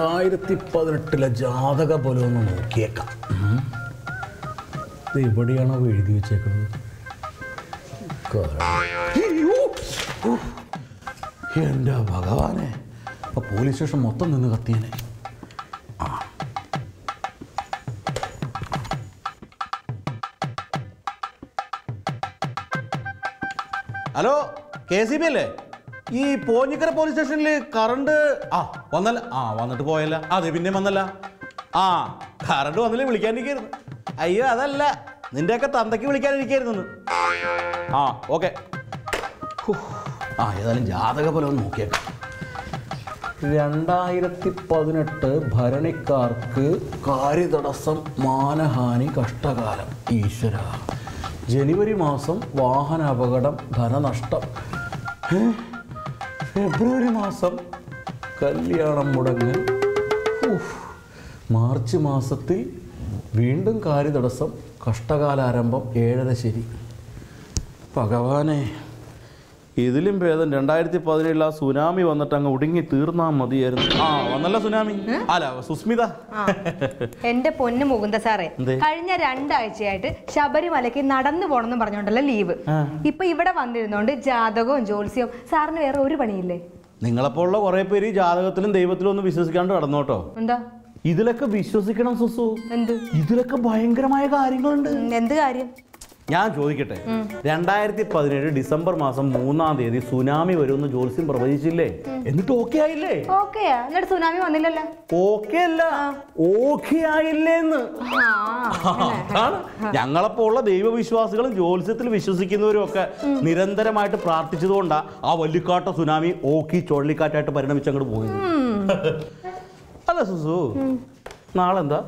രണ്ടായിരത്തി പതിനെട്ടിലെ ജാതക പോലെ ഒന്ന് നോക്കിയേക്കാം. ഇത് എവിടെയാണോ എഴുതി വെച്ചേക്കുന്നത്? എന്റെ ഭഗവാനെ. അപ്പൊ പോലീസ് സ്റ്റേഷൻ മൊത്തം നിന്ന് കത്തിയനെ. ഹലോ കെ സി ബി അല്ലേ? ഈ പോഞ്ഞിക്കര പോലീസ് സ്റ്റേഷനിൽ കറണ്ട് ആ വന്നല്ല. ആ വന്നിട്ട് പോയല്ല. അതെ പിന്നെ വന്നല്ല. ആ കറണ്ട് വന്നില്ല വിളിക്കാനിരിക്കായിരുന്നു അയ്യോ അതല്ല. നിന്റെയൊക്കെ തന്തയ്ക്ക് വിളിക്കാനിരിക്കായിരുന്നു ആ ഓക്കെ. ആ ഏതായാലും ജാതക പോലെ ഒന്ന് നോക്കിയേക്കാം. രണ്ടായിരത്തി പതിനെട്ട് ഭരണിക്കാർക്ക് കാര്യതടസ്സം മാനഹാനി കഷ്ടകാലം. ഈശ്വര. ജനുവരി മാസം വാഹന അപകടം ധനനഷ്ടം? ഫെബ്രുവരി മാസം കല്യാണം മുടങ്ങൽ ഉഫ്. മാർച്ച് മാസത്തിൽ വീണ്ടും കാര്യതടസ്സം കഷ്ടകാലാരംഭം ഏഴര ശരി. ഭഗവാനെ. ഇതിലും ഭേദം രണ്ടായിരത്തി പതിനേഴിൽ ആ സുനാമി വന്നിട്ട് അങ്ങ് ഒടുങ്ങി തീർന്നാ മതിയായിരുന്നു. ആ വന്നല്ല സുനാമി. അല്ല സുസ്മിത. എന്റെ പൊന്നു മുകുന്ദ സാറേ കഴിഞ്ഞ രണ്ടാഴ്ചയായിട്ട് ശബരിമലയ്ക്ക് നടന്നു പോണെന്ന് പറഞ്ഞോണ്ടല്ലോ ലീവ്. ഇപ്പൊ ഇവിടെ വന്നിരുന്നോണ്ട് ജാതകവും ജ്യോത്സ്യവും സാറിന് വേറെ ഒരു പണിയില്ലേ? നിങ്ങളെപ്പോലുള്ള കുറെ പേര് ഈ ജാതകത്തിലും ദൈവത്തിലും ഒന്നും വിശ്വസിക്കാണ്ട് കടന്നോട്ടോ എന്താ? ഇതിലൊക്കെ വിശ്വസിക്കണം സുസു. എന്ത്? ഇതിലൊക്കെ ഭയങ്കരമായ കാര്യങ്ങളുണ്ട്. എന്ത് കാര്യം? ഞാൻ ചോദിക്കട്ടെ രണ്ടായിരത്തി പതിനേഴ് ഡിസംബർ മാസം മൂന്നാം തീയതി സുനാമി വരുമെന്ന് ജ്യോത്സ്യം പ്രവചിച്ചില്ലേ? എന്നിട്ട് ഓക്കെ ആയില്ലേ? എന്നിട്ട് സുനാമി വന്നില്ലല്ലോ? ഓക്കെ അല്ല. ഓക്കെ ആയില്ലേന്ന്. അതാണ് ഞങ്ങളെപ്പോലുള്ള ദൈവവിശ്വാസികളും ജ്യോത്സ്യത്തിൽ വിശ്വസിക്കുന്നവരും ഒക്കെ നിരന്തരമായിട്ട് പ്രാർത്ഥിച്ചതുകൊണ്ടാ ആ വല്ലിക്കാട്ട സുനാമി ഓക്കി ചുഴലിക്കാറ്റായിട്ട് പരിണമിച്ച് അങ്ങോട്ട് പോയത് അല്ല സുസു നാളെന്താ?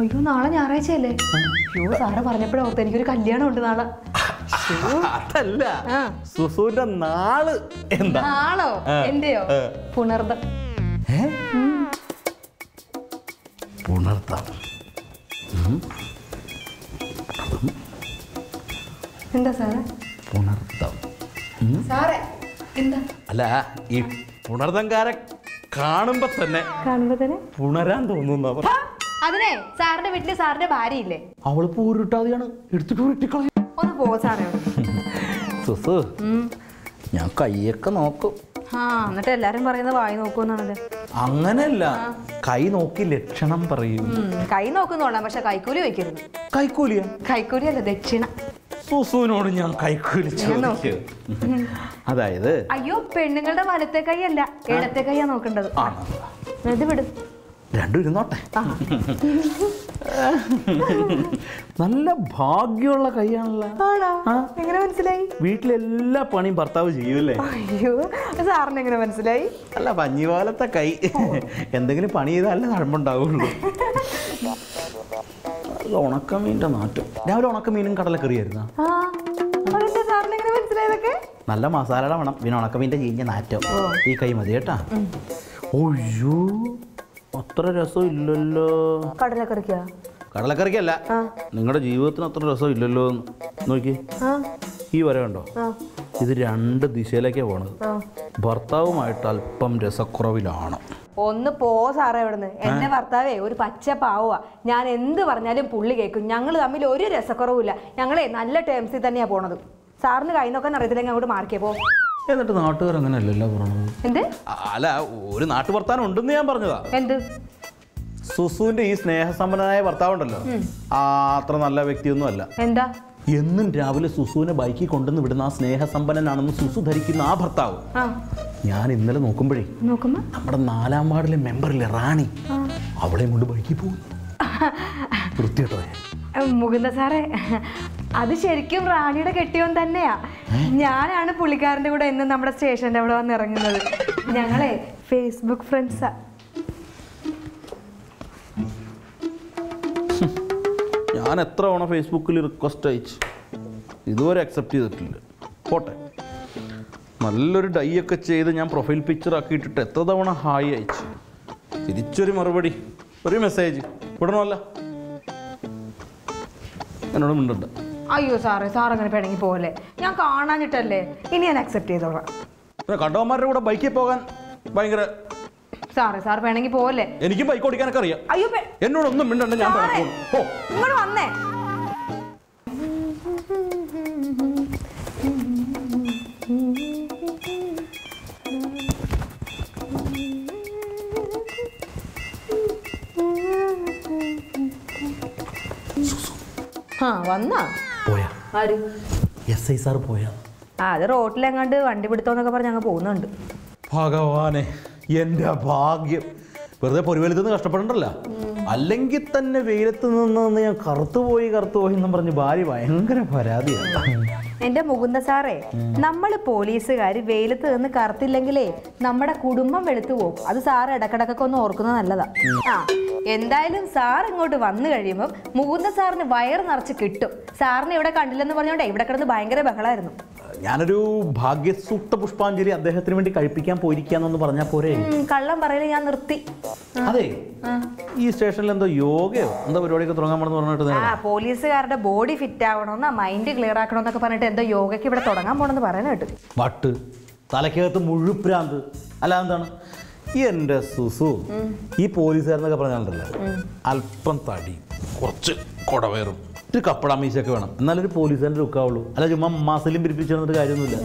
അയ്യോ നാളെ ഞായറാഴ്ചയല്ലേ അയ്യോ സാറ് പറഞ്ഞപ്പോഴേ ഓർത്ത് എനിക്കൊരു കല്യാണം ഉണ്ട് നാളെ. അതല്ല. സുസുവിന്റെ നാൾ എന്താ? നാളോ. എന്റെയോ. പുണർദം. പുണർത്താം എന്താ സാറേ? പുണർത്താം സാറേ എന്താ? അല്ല ഈ പുണർതങ്കാരെ കാണുമ്പോ തന്നെ കാണുമ്പോ തന്നെ? പുണരാൻ തോന്നുന്നു അതിനെ സാറിന്റെ വീട്ടിൽ സാറിന്റെ ഭാര്യ ഇല്ലേ അവൾ പൂരിട്ടാതെയാണ് എടുത്തിട്ട് ഉരുട്ടിക്കളയും ഒന്ന് പോ സാറേ. സുസു ഞാൻ കൈയൊക്കെ നോക്കും. ആ എന്നിട്ട് എല്ലാരും പറയുന്നത് വായി നോക്കൂന്നാണത് അങ്ങനെയല്ല കൈ നോക്കി ലക്ഷണം പറയൂ. കൈ നോക്കുന്നോളാം പക്ഷെ കൈക്കൂലി വയ്ക്കരുത് കൈക്കൂലിയ? കൈക്കൂലി അല്ല ദക്ഷിണ. സുസുവിനോട് ഞാൻ കൈക്കൂലി അതായത് അയ്യോ പെണ്ണുങ്ങളുടെ വലത്തെ കൈ അല്ല ഇടത്തെ കൈയാ നോക്കേണ്ടത്. ആ, ഇത് വിടും. രണ്ടും ഇരുന്നോട്ടെ. നല്ല ഭാഗ്യമുള്ള കൈയാണല്ലോ. എങ്ങനെ മനസ്സിലായി? വീട്ടിലെല്ലാ പണിയും ഭർത്താവ് ചെയ്യൂലേ അയ്യോ സാറിന് എങ്ങനെ മനസ്സിലായി? അല്ല പഞ്ഞിപാലത്തെ കൈ. എന്തെങ്കിലും പണി ചെയ്താലേ നഴമ്പുണ്ടാവുള്ളൂ നല്ല ഉണക്കമീന്റെ നാറ്റം. രാവിലെ ഉണക്കമീനും കടലക്കറിയായിരുന്ന നല്ല മസാലയുടെ വേണം പിന്നെ ഉണക്കമീന്റെ ചീഞ്ഞ നാറ്റം. ഈ കൈ മതി കേട്ടാ. ഒയ്യോ അത്ര രസം ഇല്ലല്ലോ കടലക്കറിക്കാ? കടലക്കറിക്കല്ല. നിങ്ങളുടെ ജീവിതത്തിന് അത്ര രസം ഇല്ലല്ലോ നോക്കി. ആ. ഈ വര കണ്ടോ? ഇത് രണ്ട് ദിശയിലേക്കേ പോണത്. ഭർത്താവുമായിട്ട് അല്പം രസക്കുറവിലാണ്. ഒന്ന് പോ സാറേ ഇവിടുന്ന്. എന്റെ ഭർത്താവേ ഒരു പച്ച പാവുക ഞാൻ എന്ത് പറഞ്ഞാലും പുള്ളി കേൾക്കും ഞങ്ങൾ തമ്മിൽ ഒരു രസക്കുറവുമില്ല. ഞങ്ങളെ നല്ല ടേംസിൽ തന്നെയാ പോണത്. സാറിന് കൈ നോക്കാൻ അറിയത്തില്ലെങ്കിൽ അങ്ങോട്ട് മാർക്കേ പോ. എന്നിട്ട് നാട്ടുകാർ അങ്ങനെ അല്ലല്ലോ പറഞ്ഞത് എന്ത് അല്ല ഒരു നാട്ടു ഭർത്താൻ ഉണ്ടെന്ന് ഞാൻ പറഞ്ഞതാ. എന്ത്? സുസുവിന്റെ ഈ സ്നേഹസമ്പന്നനായ ഭർത്താവുണ്ടല്ലോ. ആ അത്ര നല്ല വ്യക്തിയൊന്നും അല്ല എന്താ? എന്നും രാവിലെ സുസുവിനെ ബൈക്കിൽ കൊണ്ടുവന്ന് വിടുന്ന ആ സ്നേഹസമ്പന്നനാണെന്ന് സുസു ധരിക്കുന്ന ആ ഭർത്താവ്. ആ. ഞാൻ ഇന്നലെ നോക്കുമ്പോഴേ നോക്കുമ്പോ? നമ്മുടെ നാലാം വാർഡിലെ മെമ്പറിലെ റാണി അവളെയും കൊണ്ട് ബൈക്കിൽ പോകുന്നു. വൃത്തിയോട്ടോ മുകുന്ദ സാറേ അത് ശരിക്കും റാണിയുടെ കെട്ടിയോൻ തന്നെയാ. ഞാനാണ് പുള്ളിക്കാരന്റെ കൂടെ എന്നും നമ്മുടെ സ്റ്റേഷന്റെ അവിടെ വന്ന് ഇറങ്ങുന്നത്. ഞങ്ങളെ ഫേസ്ബുക്ക് ഫ്രണ്ട്സാ ഞാൻ എത്ര തവണ ഫേസ്ബുക്കിൽ റിക്വസ്റ്റ് അയച്ചു. ഇതുവരെ അക്സെപ്റ്റ് ചെയ്തിട്ടില്ല. പോട്ടെ. നല്ലൊരു ഡൈ ഒക്കെ ചെയ്ത് ഞാൻ പ്രൊഫൈൽ പിക്ചർ ആക്കിയിട്ടിട്ട് എത്ര തവണ ഹായ് അയച്ചു. തിരിച്ചൊരു മറുപടി ഒരു മെസ്സേജ് വിടണമല്ല എന്നോട് മിണ്ടണ്ട. അയ്യോ സാറേ സാർ അങ്ങനെ പിണങ്ങി പോകല്ലേ ഞാൻ കാണാഞ്ഞിട്ടല്ലേ? ഇനി ഞാൻ അക്സെപ്റ്റ് ചെയ്തോളാം. കണ്ടവന്മാരുടെ കൂടെ ബൈക്കിൽ പോകാൻ ഭയങ്കര സാറേ സാർ വേണമെങ്കിൽ പോവല്ലേ? എനിക്ക് ബൈക്ക് ഓടിക്കാനൊക്കെ അറിയാം. അയ്യോ എന്നോട് എന്നോടൊന്നും മിണ്ടണ്ട ഞാൻ നിങ്ങൾ വന്നേ. ആ വന്നാ? ആര്? എസ് ഐ സാർ പോയാ? ആ അത് റോട്ടിലെങ്ങാണ്ട് വണ്ടി പിടുത്തോന്നൊക്കെ പറഞ്ഞ് അങ്ങ് പോകുന്നുണ്ട്. ഭഗവാനെ എന്റെ ഭാഗ്യം. വെറുതെ പൊരുവലത്ത് നിന്ന് കഷ്ടപ്പെടണ്ടല്ല. അല്ലെങ്കിൽ തന്നെ വെയിലത്ത് നിന്ന് ഞാൻ കറുത്തുപോയി കറുത്തുപോയി കറുത്തു പോയി എന്നും പറഞ്ഞ് ഭാര്യ ഭയങ്കര പരാതിയാണ്. എന്റെ മുകുന്ദ സാറേ നമ്മൾ പോലീസുകാർ വെയിലത്ത് നിന്ന് കറുത്തില്ലെങ്കിലേ നമ്മുടെ കുടുംബം വെളുത്തു പോകും. അത് സാർ ഇടക്കിടക്കൊക്കെ ഒന്ന് ഓർക്കുന്നത് നല്ലതാ. ആ എന്തായാലും സാർ ഇങ്ങോട്ട് വന്നു കഴിയുമ്പോൾ മുകുന്ദ സാറിന് വയർ നിറച്ച് കിട്ടും. സാറിനെ ഇവിടെ കണ്ടില്ലെന്ന് പറഞ്ഞോണ്ടേ ഇവിടെ കിടന്ന് ഭയങ്കര ബഹളമായിരുന്നു ഞാനൊരു ഭാഗ്യസൂക്ത പുഷ്പാഞ്ജലി അദ്ദേഹത്തിന് വേണ്ടി കഴിപ്പിക്കാൻ പോയിരിക്കാന്നൊന്ന് പറഞ്ഞാൽ പോരെ? കള്ളം പറയൽ ഞാൻ നിർത്തി. അതെ. ഈ സ്റ്റേഷനിൽ എന്തോ യോഗയോ എന്താ പരിപാടിയൊക്കെ തുടങ്ങാൻ പോണെന്ന് പറഞ്ഞിട്ട് പോലീസുകാരുടെ ബോഡി ഫിറ്റ് ആവണമെന്ന് മൈൻഡ് ക്ലിയർ ആക്കണമെന്നൊക്കെ പറഞ്ഞിട്ട് എന്തോ യോഗയ്ക്ക് ഇവിടെ തുടങ്ങാൻ പോണെന്ന് പറയുന്നത് കേട്ടു. വട്ട്. തലക്കകത്ത് മുഴുപ്രാന്ത്. അല്ല എന്താണ്? എന്റെ സുസു ഈ പോലീസുകാരെന്നൊക്കെ പറഞ്ഞാലുണ്ടല്ലോ അല്പം തടി കുറച്ച് കുടവേറും ഒരു കപ്പട മീശൊക്കെ വേണം. എന്നാലൊരു പോലീസുകാരന്റെ ലുക്കാവുള്ളൂ അല്ല ചുമ്മാ മസിലും പിരിപ്പിച്ചു തന്നിട്ട് കാര്യമൊന്നുമില്ല.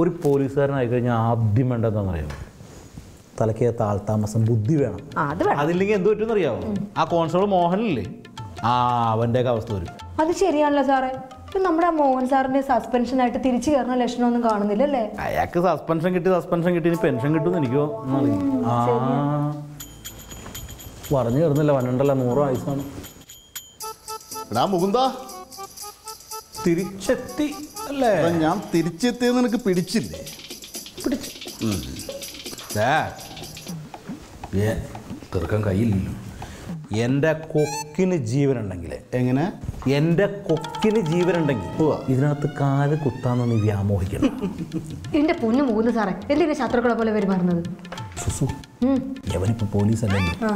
ഒരു പോലീസുകാരനായി കഴിഞ്ഞാൽ ആദ്യം വേണ്ടതെന്നറിയാമോ തലക്കേ താൽത്താമസം ബുദ്ധി വേണം. അതില്ലെങ്കിൽ എന്ത് പറ്റുമെന്ന് അറിയാമോ ആ കോൺസ്റ്റബിൾ മോഹനല്ലേ? ആ അവന്റെയൊക്കെ അവസ്ഥ വരും. അത് ശരിയാണല്ലോ സാറേ. നമ്മുടെ മോഹൻ സാറിന്റെ സസ്പെൻഷൻ ആയിട്ട് തിരിച്ചു കയറുന്ന ലക്ഷണമൊന്നും കാണുന്നില്ലല്ലേ അയാൾക്ക് സസ്പെൻഷൻ കിട്ടി സസ്പെൻഷൻ കിട്ടി പെൻഷൻ കിട്ടും എനിക്കോ? പറഞ്ഞു കയറുന്നില്ല പന്ത്രണ്ടല്ല നൂറ് വയസ്സാണ്. എടാ മുകുന്ദ. തിരിച്ചെത്തി അല്ലേ? എടാ, ഞാൻ തിരിച്ചെത്തിയത് നിനക്ക് പിടിച്ചില്ലേ? തീർക്കാൻ കയ്യില്ലല്ലോ എന്റെ കൊക്കിന് ജീവനുണ്ടെങ്കിൽ എങ്ങനെ? എന്റെ കൊക്കിന് ജീവനുണ്ടെങ്കിൽ ഉവ്വ. ഇതിനകത്ത് കാൽ കുത്താന്ന് നീ വ്യാമോഹിക്കണം. എന്റെ പൊന്നു മൂന്ന് സാറേ എന്തിനാ ശത്രുക്കളെ പോലെ പെരുമാറുന്നത് സുസു ഉം. യവനിപ്പോൾ പോലീസ് അല്ലല്ലോ ആ,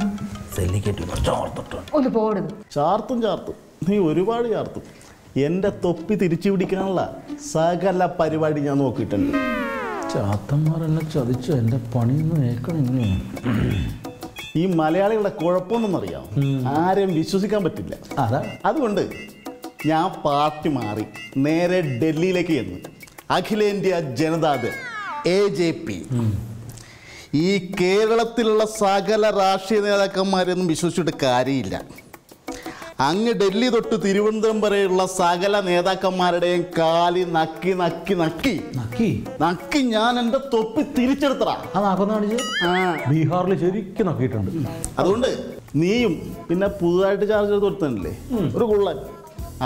സെല്ലിക്കേറ്റ് ചോർത്തിട്ട് ഒന്ന് പോടുന്നു ചാർത്തും ചാർത്തും. നീ ഒരുപാട് ചേർത്തു. എന്റെ തൊപ്പി തിരിച്ചു പിടിക്കാനുള്ള സകല പരിപാടി ഞാൻ നോക്കിയിട്ടുണ്ട്. ചാത്തന്മാരെല്ലാം ചതിച്ചു. എന്റെ പണിയൊന്നും ഏക്കണില്ലേ ഈ മലയാളികളുടെ കുഴപ്പമൊന്നും അറിയാം ആരെയും വിശ്വസിക്കാൻ പറ്റില്ല. അതാ. അതുകൊണ്ട് ഞാൻ പാർട്ടി മാറി നേരെ ഡൽഹിയിലേക്ക് ചെന്നു. അഖിലേന്ത്യാ ജനതാദൾ എ ജെ പി ഈ കേരളത്തിലുള്ള സകല രാഷ്ട്രീയ നേതാക്കന്മാരെയൊന്നും വിശ്വസിച്ചിട്ട് കാര്യമില്ല. അങ്ങ് ഡൽഹി തൊട്ട് തിരുവനന്തപുരം വരെയുള്ള സകല നേതാക്കന്മാരുടെയും കാലി നക്കി നക്കി നക്കി. നക്കി? നക്കി ഞാൻ എന്റെ തൊപ്പി തിരിച്ചെടുത്തടാ. ആ നാക്കൊന്ന് കാണിച്ച് ബീഹാറിൽ ശരിക്കും നക്കിയിട്ടുണ്ട്. അതുകൊണ്ട് നീയും പിന്നെ പുതുതായിട്ട് ചാർജ് ചെയ്ത് കൊടുത്തല്ലേ ഒരു കുള്ളൻ.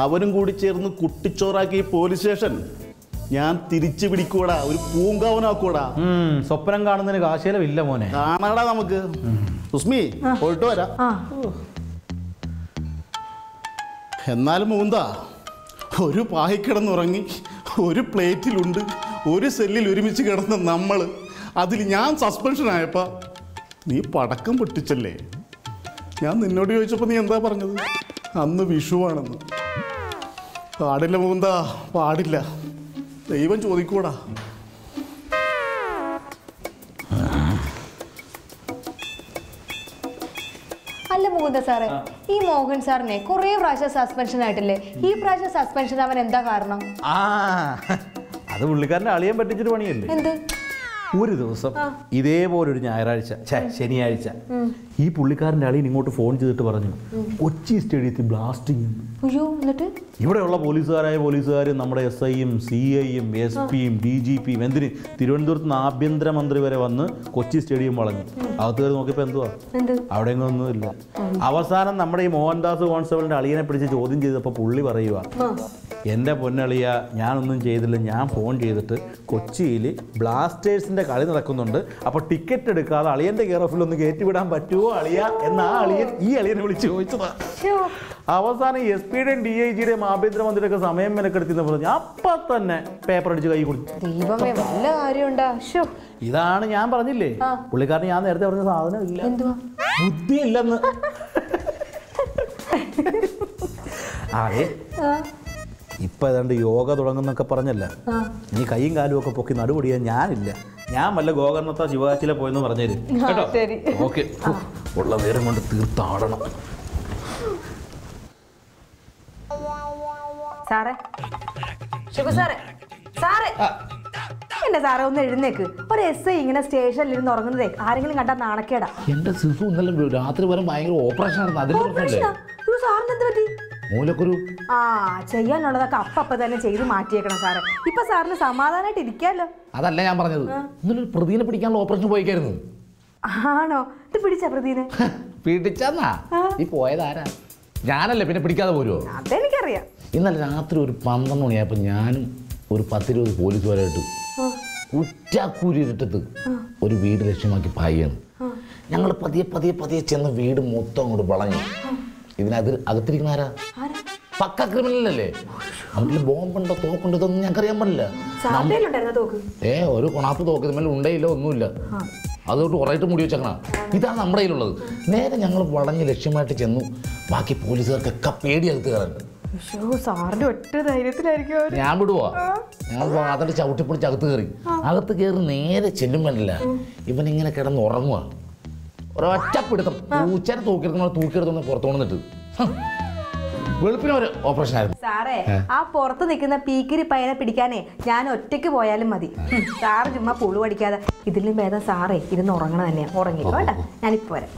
അവനും കൂടി ചേർന്ന് കുട്ടിച്ചോറാക്കി പോലീസ് സ്റ്റേഷൻ ഞാൻ തിരിച്ചു പിടിക്കൂടാ ഒരു പൂങ്കാവനാക്കൂടാ സ്വപ്നം കാണുന്നതിന് കാശേലമില്ല മോനെ. കാണാടാ നമുക്ക്. സുസ്മി പോയിട്ട് വരാ. ആ. എന്നാലും മൂന്താ ഒരു പായി കിടന്നുറങ്ങി ഒരു പ്ലേറ്റിലുണ്ട് ഒരു സെല്ലിൽ ഒരുമിച്ച് കിടന്ന് നമ്മൾ അതിൽ ഞാൻ സസ്പെൻഷൻ ആയപ്പോൾ നീ പടക്കം പൊട്ടിച്ചല്ലേ? ഞാൻ നിന്നോട് ചോദിച്ചപ്പോൾ നീ എന്താ പറഞ്ഞത്? അന്ന് വിഷുവാണെന്ന്. പാടില്ല മൂന്താ പാടില്ല. ദൈവം ചോദിക്കൂടാ. സാറ്? സാറേ ഈ മോഹൻ സാറിനെ കുറെ പ്രാവശ്യം സസ്പെൻഷൻ ആയിട്ടില്ലേ? ഈ പ്രാവശ്യം സസ്പെൻഷൻ അവൻ എന്താ കാരണം? ആ അത് പുള്ളിക്കാരന്റെ അളിയാൻ പറ്റിച്ചിട്ട് പണിയല്ലേ? എന്ത്? ഒരു ദിവസം ഇതേപോലെ ഒരു ഞായറാഴ്ച ഛേ ശനിയാഴ്ച. ഈ പുള്ളിക്കാരന്റെ അളിയൻ ഇങ്ങോട്ട് ഫോൺ ചെയ്തിട്ട് പറഞ്ഞു കൊച്ചി സ്റ്റേഡിയത്തിൽ ബ്ലാസ്റ്റിംഗ് ഇവിടെയുള്ള പോലീസുകാരായ പോലീസുകാർ നമ്മുടെ എസ് ഐയും സി ഐയും എസ് പിയും ഡി ജി പിയും എന്തിന്? തിരുവനന്തപുരത്ത് നിന്ന് ആഭ്യന്തരമന്ത്രി വരെ വന്ന് കൊച്ചി സ്റ്റേഡിയം വളഞ്ഞു. അകത്ത് കയറി നോക്കിയപ്പോൾ എന്തുവാ? എന്ത്? അവിടെ ഒന്നുമില്ല അവസാനം നമ്മുടെ ഈ മോഹൻദാസ് കോൺസ്റ്റബിളിന്റെ അളിയനെ പിടിച്ച് ചോദ്യം ചെയ്തപ്പോൾ പുള്ളി പറയുക എന്റെ പൊന്നളിയ ഞാനൊന്നും ചെയ്തില്ല. ഞാൻ ഫോൺ ചെയ്തിട്ട് കൊച്ചിയിൽ ബ്ലാസ്റ്റേഴ്സിന്റെ കളി നടക്കുന്നുണ്ട്. അപ്പോൾ ടിക്കറ്റ് എടുക്കാതെ അളിയന്റെ കെയർ ഓഫിൽ ഒന്ന് കയറ്റിവിടാൻ പറ്റുമോ അളിയ? എന്ന ആ അളിയൻ ഈ അളിയനെ വിളിച്ച് ചോദിച്ചതാ. അവസാനം എസ് പിയുടെയും ഡി ഐ ജിയുടെയും ആഭ്യന്തരമന്ത്രിയൊക്കെ സമയം മെനക്കെടുത്തിന്ന് പറഞ്ഞു അപ്പൊ തന്നെ പേപ്പർ അടിച്ച് കൈ കൊടുത്തു ഇതാണ് ഞാൻ പറഞ്ഞില്ലേ. പുള്ളിക്കാരന് ഞാൻ നേരത്തെ പറഞ്ഞ സാധനം ഇല്ല. ബുദ്ധി ബുദ്ധിയില്ലെന്ന്. അതെ. ഇപ്പൊ ഏതാണ്ട് യോഗ തുടങ്ങുന്നൊക്കെ പറഞ്ഞല്ല? ആ. നീ കൈയും കാലും ഒക്കെ പൊക്കി നടുപൊടിയാൻ ഞാനില്ല. ഞാൻ വല്ല ഗോകർണത്ത ശിവകാശിയിലെ പോയെന്ന് പറഞ്ഞേര്. കേട്ടോ. ഓക്കെ. ഉള്ള നേരം കൊണ്ട് തീർത്താടണം. സാറേ. ശിവ സാറേ. സാറേ. എന്റെ സാറേ ഒന്ന് എഴുന്നേക്ക്. ഒരു എസ് ഐ ഇങ്ങനെ സ്റ്റേഷനിൽ ഇരുന്ന് ഉറങ്ങുന്നതേ ആരെങ്കിലും കണ്ടാ നാണക്കേടാ. എന്റെ സിസു ഇന്നലെ രാത്രി വരെ ഭയങ്കര ഓപ്പറേഷൻ ആയിരുന്നു അതിന് സാറിന് എന്ത് പറ്റി? മൂലക്കുരു. ആ ചെയ്യാനുള്ളതൊക്കെ അപ്പപ്പ തന്നെ ചെയ്ത് മാറ്റിയേക്കണം സാറേ. ഇപ്പൊ സാറിന് സമാധാനമായിട്ട് ഇരിക്കാലോ? അതല്ല ഞാൻ പറഞ്ഞത്. ഇന്നലെ ഒരു പ്രതിനെ പിടിക്കാനുള്ള ഓപ്പറേഷൻ പോയിക്കായിരുന്നു. ആണോ? ഇത് പിടിച്ച പ്രതിനെ? പിടിച്ചെന്നാ? ഈ പോയതാരാ ഞാനല്ലേ പിന്നെ പിടിക്കാതെ പോരുമോ അതെനിക്കറിയാം. ഇന്നലെ രാത്രി ഒരു പന്ത്രണ്ട് മണിയായപ്പോ ഞാനും ഒരു പത്തിരുപത് പോലീസുകാരായിട്ട് കുറ്റാക്കൂരിട്ടത്ത് ഒരു വീട് ലക്ഷ്യമാക്കി പായാണ് ഞങ്ങൾ പതിയെ പതിയെ പതിയെ ചെന്ന് വീട് മൊത്തം അങ്ങോട്ട് വളഞ്ഞു. ഇതിനകത്ത് അകത്തിരിക്കുന്ന ആരാ? പക്ക പക്ക ക്രിമിനലല്ലേ അവരുടെ ബോംബുണ്ടോ തോക്കുണ്ടോ ഇതൊന്നും ഞങ്ങൾക്കറിയാൻ പാടില്ല ഏ ഒരു കൊണാപ്പ് തോക്ക് മേലെ ഉണ്ടയില്ല ഒന്നുമില്ല. അതുകൊണ്ട് ഉറയിട്ട് മുടി വെച്ചേക്കണം ഇതാണ് നമ്മുടെ കയ്യിലുള്ളത്. നേരെ ഞങ്ങൾ വളഞ്ഞ് ലക്ഷ്യമായിട്ട് ചെന്നു. ബാക്കി പോലീസുകാർക്കൊക്കെ പേടിയകത്ത് അകത്ത് അയ്യോ സാറിന്റെ ഒറ്റ ധൈര്യത്തിലായിരിക്കും ഞാൻ വിടുവാ? ഞങ്ങൾ അതിന്റെ ചവിട്ടിപ്പൊളിച്ച് അകത്ത് കയറി. അകത്ത് കയറി നേരെ ചെല്ലുമ്പോഴല്ല ഇവനിങ്ങനെ കിടന്ന് ഉറങ്ങുക ഒരൊറ്റ പിടുത്തം പൂച്ചനെ തൂക്കിയെടുക്കുന്ന തൂക്കിയെടുത്തോണ്ട് പുറത്തു കൊണ്ടിട്ട് വെളുപ്പിന് ഒരു ഓപ്പറേഷൻ ആയിരുന്നു സാറേ ആ പുറത്ത് നിൽക്കുന്ന പീക്കിരി പയ്യനെ പിടിക്കാനേ ഞാൻ ഒറ്റയ്ക്ക് പോയാലും മതി. സാറ് ചുമ്മാ പുളു അടിക്കാതെ. ഇതിലും ഭേദം സാറേ ഇരുന്ന് ഉറങ്ങണ തന്നെയാ ഉറങ്ങിക്കോ കേട്ടോ. ഞാനിപ്പോ വരാം.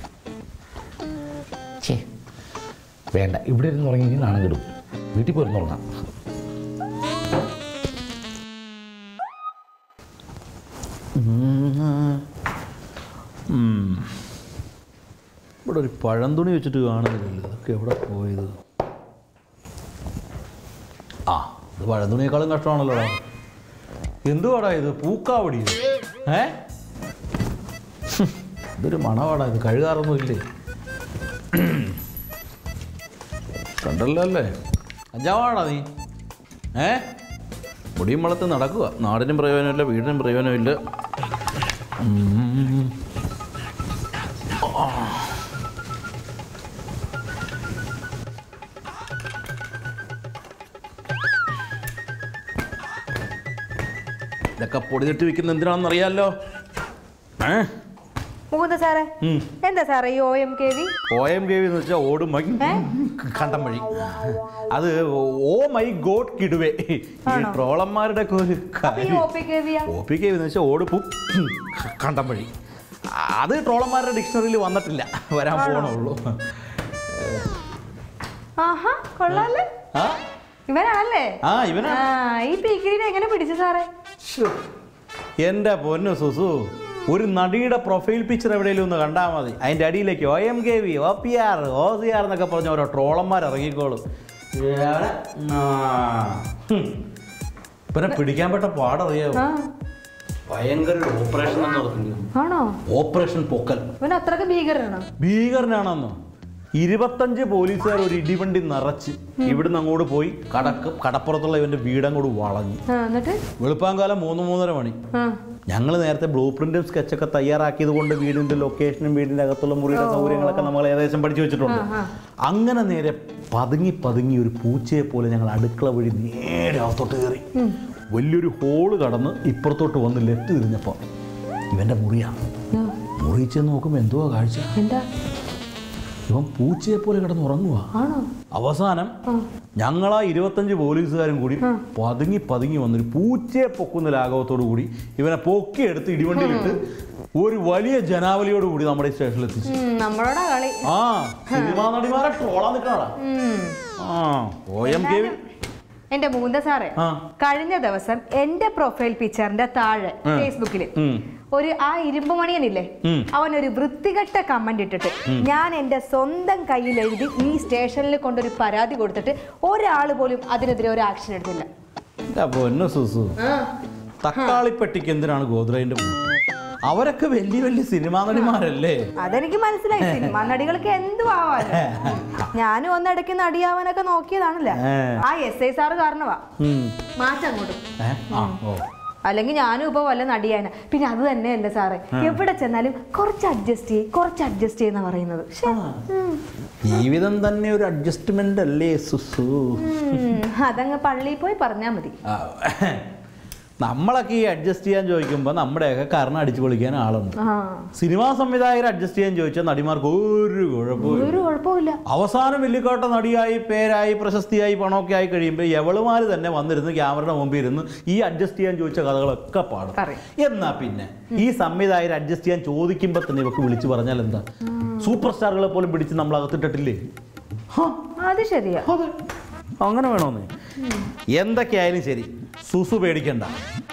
വേണ്ട. ഇവിടെ ഇരുന്ന് ഉറങ്ങി നാണം കിടും. വീട്ടിൽ പോയിരുന്നു ഉറങ്ങാം. ഇവിടെ ഒരു തുണി വെച്ചിട്ട് കാണുന്നില്ലല്ലോ. ഇതൊക്കെ എവിടെ പോയത്? ആ ഇത് പഴം തുണിയേക്കാളും കഷ്ടമാണല്ലോ എന്തുവാടാ ഇത്? പൂക്കാവടി ഏ? ഇതൊരു മണവാടാ ഇത് കഴുകാറൊന്നും ഇല്ലേ? കണ്ടല്ലോ അല്ലേ? അഞ്ചാവാടാ നീ. ഏ? മുടിയും വളർത്ത് നടക്കുക. നാടിനും പ്രയോജനമില്ല വീടിനും പ്രയോജനമില്ല. ഇതൊക്കെ പൊടിതിട്ട് വെക്കുന്ന എന്തിനാണെന്ന് അറിയാലോ ഏ? മുകുന്ദ സാറേ എന്താ സാറേ ഈ O M K V O M K V എന്ന് വെച്ചാൽ ഓടും മൈ കണ്ടം വഴി. അത് ഓ മൈ ഗോഡ് കിടുവേ. ഈ ട്രോളന്മാരുടെ ഒക്കെ ഒരു കാര്യം. ഒ പി കെ വി എന്ന് വെച്ചാൽ ഓട് പു കണ്ടം വഴി. അത് ട്രോളന്മാരുടെ ഡിക്ഷണറിയിൽ വന്നിട്ടില്ല. വരാൻ പോകണുള്ളൂ ആഹാ കൊള്ളാല്ലേ ഇവനാണല്ലേ ആ ഇവനാ. ഈ പീക്കിരിനെ എങ്ങനെ പിടിച്ചു സാറേ? എന്റെ പൊന്നു സുസു ഒരു നടിയുടെ പ്രൊഫൈൽ പിക്ചർ എവിടെയെങ്കിലും ഒന്ന് കണ്ടാൽ മതി. അതിന്റെ അടിയിലേക്ക് O M K V O P R O C R എന്നൊക്കെ പറഞ്ഞ ഓരോ ട്രോളന്മാർ ഇറങ്ങിക്കോളും. ഇവനെ പിടിക്കാൻ പറ്റ പാടറിയാവോ? ഭയങ്കര ഓപ്പറേഷൻ ആണോ? ഓപ്പറേഷൻ പൊക്കൽ. ഇവൻ അത്രയ്ക്ക് ഭീകരനാണോ? ഭീകരനാണെന്നോ? ഇരുപത്തഞ്ച് പോലീസുകാർ ഒരു ഇടിവണ്ടി നിറച്ച് ഇവിടുന്ന് അങ്ങോട്ട് പോയി കടക്ക് കടപ്പുറത്തുള്ള ഇവന്റെ വീടങ്ങോട്ട് വളഞ്ഞു. വെളുപ്പാങ്കാലം മൂന്ന് മൂന്നര മണി. ഞങ്ങൾ നേരത്തെ ബ്ലൂ പ്രിന്റും സ്കെച്ചൊക്കെ തയ്യാറാക്കിയത് കൊണ്ട് വീടിന്റെ ലൊക്കേഷനും വീടിന്റെ അകത്തുള്ള മുറിയുടെ സൗകര്യങ്ങളൊക്കെ നമ്മൾ ഏകദേശം പഠിച്ചു വെച്ചിട്ടുണ്ട്. അങ്ങനെ നേരെ പതുങ്ങി പതുങ്ങി ഒരു പൂച്ചയെ പോലെ ഞങ്ങൾ അടുക്കള വഴി നേരെ അകത്തോട്ട് കയറി. വലിയൊരു ഹോൾ കടന്ന് ഇപ്പുറത്തോട്ട് വന്ന് ലെറ്റ് തിരിഞ്ഞപ്പോൾ ഇവന്റെ മുറിയാണ്. ആ, നോക്കുമ്പോ ചെന്ന് നോക്കുമ്പോൾ എന്തുവാ കാഴ്ച? എന്താ? ഇവൻ പൂച്ചയെ പോലെ കിടന്ന് ഉറങ്ങുക അവസാനം ഞങ്ങളാ ഇരുപത്തഞ്ച് പോലീസുകാരും കൂടി പതുങ്ങി പതുങ്ങി വന്നൊരു പൂച്ചയെ പൊക്കുന്ന ലാഘവത്തോടു കൂടി ഇവനെ പൊക്കിയെടുത്ത് ഇടിവണ്ടിയിലിട്ട് ഒരു വലിയ ജനാവലിയോട് കൂടി നമ്മുടെ സ്റ്റേഷനിൽ എത്തിച്ചു. ആ സിനിമാ നടിമാരെ ട്രോളാൻ നിൽക്കണടാ. ആ ഒ എം കെ എന്റെ മൂന്ത സാറേ കഴിഞ്ഞ ദിവസം എന്റെ പ്രൊഫൈൽ പിക്ചറിന്റെ താഴെ ഫേസ്ബുക്കിൽ ഉം. ഒരു ആ ഇരുമ്പ് മണിയനില്ലേ? അവൻ ഒരു വൃത്തികെട്ട കമന്റ് ഇട്ടിട്ട് ഞാൻ എന്റെ സ്വന്തം കയ്യിൽ എഴുതി ഈ സ്റ്റേഷനിൽ കൊണ്ടൊരു പരാതി കൊടുത്തിട്ട് ഒരാൾ പോലും അതിനെതിരെ ഒരു ആക്ഷൻ എടുത്തില്ല. തക്കാളിപ്പെട്ടിക്ക് എന്തിനാണ് ഗോദ്രേന്റെ അവരൊക്കെ വലിയ വലിയ സിനിമാ നടിമാരല്ലേ? അതെനിക്ക് മനസ്സിലായി. സിനിമാ നടികൾക്ക് എന്തു ഞാനും ഒന്നിടയ്ക്ക് നടിയാവാനൊക്കെ നോക്കിയതാണല്ലേ? ആ എസ് ഐ സാറ് കാരണവാ. മാറ്റം അങ്ങോട്ടും അല്ലെങ്കിൽ ഞാനും ഇപ്പൊ വല്ല നടിയാന പിന്നെ അത് തന്നെ അല്ലേ സാറേ എവിടെ ചെന്നാലും കുറച്ച് അഡ്ജസ്റ്റ് ചെയ്യ് കുറച്ച് അഡ്ജസ്റ്റ് ചെയ്യുന്ന പറയുന്നത്. ജീവിതം തന്നെ ഒരു അഡ്ജസ്റ്റ്മെന്റ് അല്ലേ സുസു. അതങ്ങ് പള്ളിയിൽ പോയി പറഞ്ഞാ മതി. നമ്മളൊക്കെ ഈ അഡ്ജസ്റ്റ് ചെയ്യാൻ ചോദിക്കുമ്പോൾ നമ്മുടെയൊക്കെ കർണ അടിച്ചു പൊളിക്കാൻ ആളുണ്ട്. സിനിമാ സംവിധായകർ അഡ്ജസ്റ്റ് ചെയ്യാൻ ചോദിച്ചാൽ നടിമാർക്ക് ഒരു കുഴപ്പമില്ല അവസാനം വെല്ലിക്കോട്ട നടിയായി പേരായി പ്രശസ്തിയായി പണമൊക്കെ ആയി കഴിയുമ്പോൾ എവളുമാർ തന്നെ വന്നിരുന്ന് ക്യാമറയുടെ മുമ്പിൽ ഇരുന്ന് ഈ അഡ്ജസ്റ്റ് ചെയ്യാൻ ചോദിച്ച കഥകളൊക്കെ പാടും. എന്നാ പിന്നെ ഈ സംവിധായകർ അഡ്ജസ്റ്റ് ചെയ്യാൻ ചോദിക്കുമ്പോൾ തന്നെ ഇവക്ക് വിളിച്ചു പറഞ്ഞാൽ എന്താ? സൂപ്പർ സ്റ്റാറുകളെ പോലും പിടിച്ച് നമ്മൾ അകത്തിട്ടിട്ടില്ലേ അത് ശരിയാ. അങ്ങനെ വേണോന്ന്? എന്തൊക്കെയായാലും ശരി സുസു പേടിക്കണ്ട.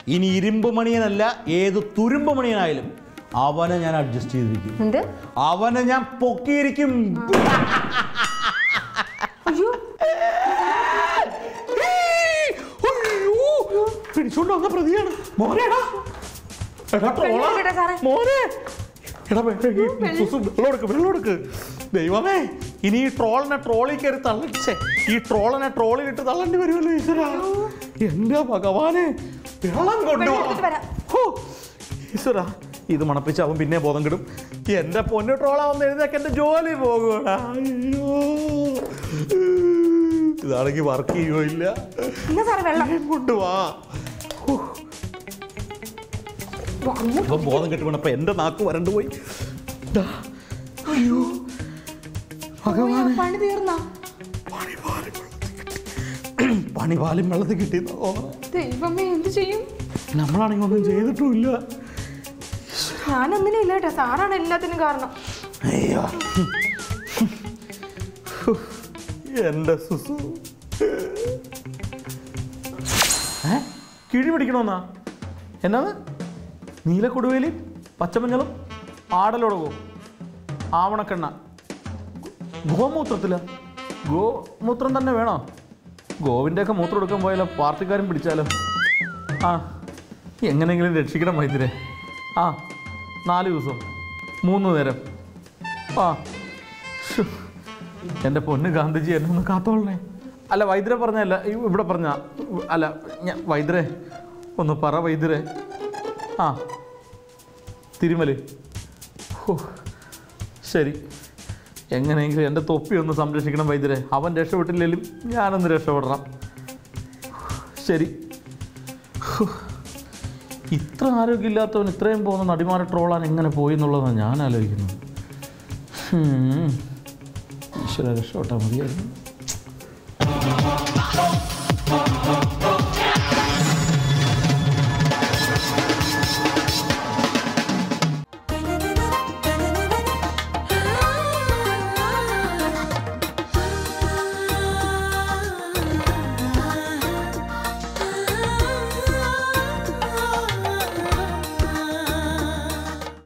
ഇനി ഇരുമ്പ് മണിയനല്ല ഏത് തുരുമ്പ് മണിയനായാലും അവനെ ഞാൻ അഡ്ജസ്റ്റ് ചെയ്തിരിക്കും. അവനെ ഞാൻ പൊക്കിയിരിക്കും. പിടിച്ചോണ്ട് വന്ന പ്രതിയാണ്. മോനെടാ എടാ. ട്രോളാ. മോനെ. എടാ വെള്ളം. എടുക്ക് വെള്ളം എടുക്ക് ദൈവമേ ഇനി ഈ ട്രോളിനെ ട്രോളി കയറി തള്ളിച്ചേ ഈ ട്രോളിനെ ട്രോളിലിട്ട് തള്ളണ്ടി വരുമല്ലോ ഈശ്വര. എന്റെ ഭഗവാനെ വെള്ളം. ഈശ്വര ഇത് മണപ്പിച്ച് അവൻ പിന്നെ ബോധം കിടും. എന്റെ പൊന്നു ട്രോളാവുന്ന എഴുതിയൊക്കെ എന്റെ ജോലി പോകുക അയ്യോ. ഇതാണെങ്കിൽ വർക്ക് ചെയ്യോ ഇല്ല? കൊണ്ടുവാ. ബോധം കെട്ട് വീണപ്പോ എന്റെ നാക്ക് വരണ്ടു പോയി അയ്യോ. ഭഗവാനെ. പണി തീർന്നാ? പണിപാലും വെള്ളത്തിൽ കിട്ടി. കിട്ടിയെന്ന് തോന്നുന്നു. ദൈവമേ എന്ത് ചെയ്യും? നമ്മളാണെങ്കിൽ ഒന്നും ചെയ്തിട്ടുമില്ല. ഞാനൊന്നിനും ഇല്ല കേട്ടോ. സാറാണ് എല്ലാത്തിനും കാരണം. അയ്യോ. എന്റെ സുസു. കിഴി പിടിക്കണമെന്നാ എന്നാണ് നീലക്കൊടുവേലി പച്ചമഞ്ഞളും ആടലുടകവും ആവണക്കെണ്ണ. ഗോമൂത്രത്തില. ഗോമൂത്രം തന്നെ വേണോ? ഗോവിന്റെയൊക്കെ മൂത്രം എടുക്കാൻ പോയാലോ? പാർട്ടിക്കാരും പിടിച്ചാലോ? ആ എങ്ങനെയെങ്കിലും രക്ഷിക്കണം വൈദ്യരെ ആ നാല് ദിവസം മൂന്ന് നേരം. ആ. എന്റെ പൊന്ന് ഗാന്ധിജി എന്നെ ഒന്ന് കാത്തോളണേ. അല്ല വൈദ്യരെ പറഞ്ഞല്ല ഇവിടെ പറഞ്ഞ അല്ല ഞാൻ വൈദ്യരെ ഒന്ന് പറ വൈദ്യരെ. ആ തിരുമൽ. ശരി. എങ്ങനെയെങ്കിലും എന്റെ തൊപ്പി ഒന്ന് സംരക്ഷിക്കണം വൈദ്യരെ. അവൻ രക്ഷപ്പെട്ടില്ലെങ്കിലും ഞാനൊന്ന് രക്ഷപ്പെടണം. ശരി. ഇത്ര ആരോഗ്യമില്ലാത്തവൻ ഇത്രയും പോകുന്ന നടിമാരെ ട്രോളാൻ എങ്ങനെ പോയി എന്നുള്ളതാണ് ഞാൻ ആലോചിക്കുന്നത്. ഈശ്വര രക്ഷപ്പെട്ടാൽ മതിയായിരുന്നു.